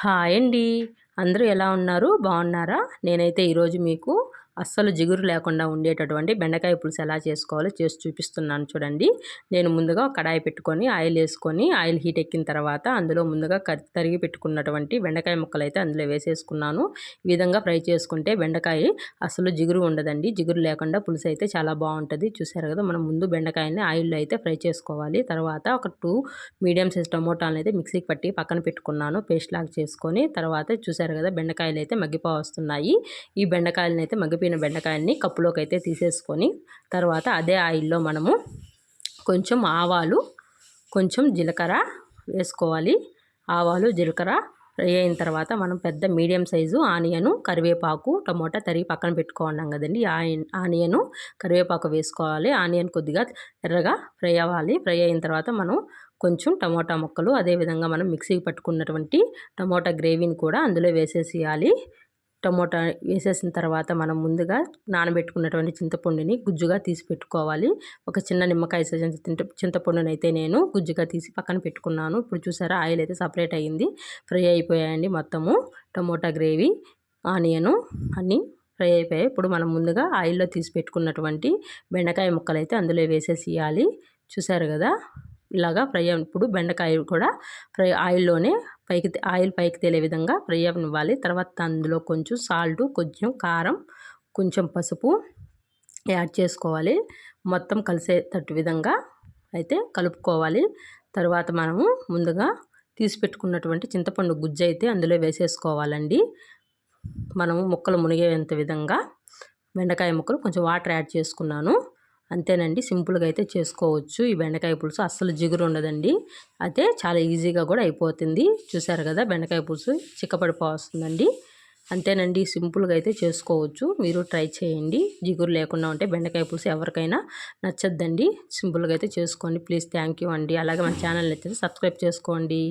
Hi అండి. అందరూ ఎలా ఉన్నారు? బాగున్నారా? నేనైతే ఈరోజు మీకు అస్సలు జిగురు లేకుండా ఉండేటటువంటి బెండకాయ పులుసు ఎలా చేసుకోవాలో చేసి చూపిస్తున్నాను చూడండి. నేను ముందుగా కడాయి పెట్టుకొని ఆయిల్ వేసుకొని ఆయిల్ హీట్ ఎక్కిన తర్వాత అందులో ముందుగా తరిగి పెట్టుకున్నటువంటి బెండకాయ ముక్కలు అయితే అందులో వేసేసుకున్నాను. ఈ విధంగా ఫ్రై చేసుకుంటే బెండకాయ అసలు జిగురు ఉండదండి. జిగురు లేకుండా పులుసు అయితే చాలా బాగుంటుంది. చూసారు కదా మనం ముందు బెండకాయని ఆయిల్లో అయితే ఫ్రై చేసుకోవాలి. తర్వాత ఒక టూ మీడియం సైజ్ టమోటాలను అయితే మిక్సీకి పట్టి పక్కన పెట్టుకున్నాను. పేస్ట్ లాగా చేసుకొని తర్వాత చూసారు కదా బెండకాయలు అయితే మగ్గిపో వస్తున్నాయి ఈ బెండకాయలను అయితే మగ్గిపోయిన ఉడికిన బెండకాయని కప్పులోకి అయితే తీసేసుకొని తర్వాత అదే ఆయిల్లో మనము కొంచెం ఆవాలు కొంచెం జీలకర్ర వేసుకోవాలి. ఆవాలు జీలకర్ర ఫ్రై అయిన తర్వాత మనం పెద్ద మీడియం సైజు ఆనియను కరివేపాకు టమోటా తరిగి పక్కన పెట్టుకున్నాం కదండి. ఆనియను కరివేపాకు వేసుకోవాలి. ఆనియన్ కొద్దిగా ఎర్రగా ఫ్రై అవ్వాలి. ఫ్రై అయిన తర్వాత మనం కొంచెం టమోటా ముక్కలు అదేవిధంగా మనం మిక్సీకి పట్టుకున్నటువంటి టమోటా గ్రేవీని కూడా అందులో వేసేసేయాలి. టమోటా వేసేసిన తర్వాత మనం ముందుగా నానబెట్టుకున్నటువంటి చింతపండుని గుజ్జుగా తీసి పెట్టుకోవాలి. ఒక చిన్న నిమ్మకాయ సైజు చింతపండుని అయితే నేను గుజ్జుగా తీసి పక్కన పెట్టుకున్నాను. ఇప్పుడు చూసారా ఆయిల్ అయితే సపరేట్ అయ్యింది ఫ్రై అయిపోయాయండి మొత్తము. టమోటా గ్రేవీ ఆనియను అన్నీ ఫ్రై అయిపోయాయి. ఇప్పుడు మనం ముందుగా ఆయిల్లో తీసి పెట్టుకున్నటువంటి బెండకాయ ముక్కలు అయితే అందులో వేసేసేయాలి చూసారు కదా ఇలాగా ఫ్రై ఇప్పుడు బెండకాయ కూడా ఫ్రై ఆయిల్లోనే పైకి ఆయిల్ పైకి తేలే విధంగా ఫ్రై అవ్వాలి తర్వాత అందులో కొంచెం సాల్ట్ కొంచెం కారం కొంచెం పసుపు యాడ్ చేసుకోవాలి. మొత్తం కలిసేటట్టు విధంగా అయితే కలుపుకోవాలి. తర్వాత మనము ముందుగా తీసి పెట్టుకున్నటువంటి చింతపండు గుజ్జు అయితే అందులో వేసేసుకోవాలండి. మనము ముక్కలు మునిగేంత విధంగా బెండకాయ ముక్కలు కొంచెం వాటర్ యాడ్ చేసుకున్నాను. అంతేనండి. సింపుల్గా అయితే చేసుకోవచ్చు. ఈ బెండకాయ పులుసు అస్సలు జిగురు ఉండదండి. అయితే చాలా ఈజీగా కూడా అయిపోతుంది. చూసారు కదా బెండకాయ పులుసు చిక్కపడిపోతుందండి అంతేనండి. సింపుల్గా అయితే చేసుకోవచ్చు. మీరు ట్రై చేయండి. జిగురు లేకుండా ఉంటే బెండకాయ పులుసు ఎవరికైనా నచ్చద్దండి. సింపుల్గా అయితే చేసుకోండి. ప్లీజ్ థ్యాంక్ యూ అండి. అలాగే మన ఛానల్ నచ్చితే సబ్స్క్రైబ్ చేసుకోండి.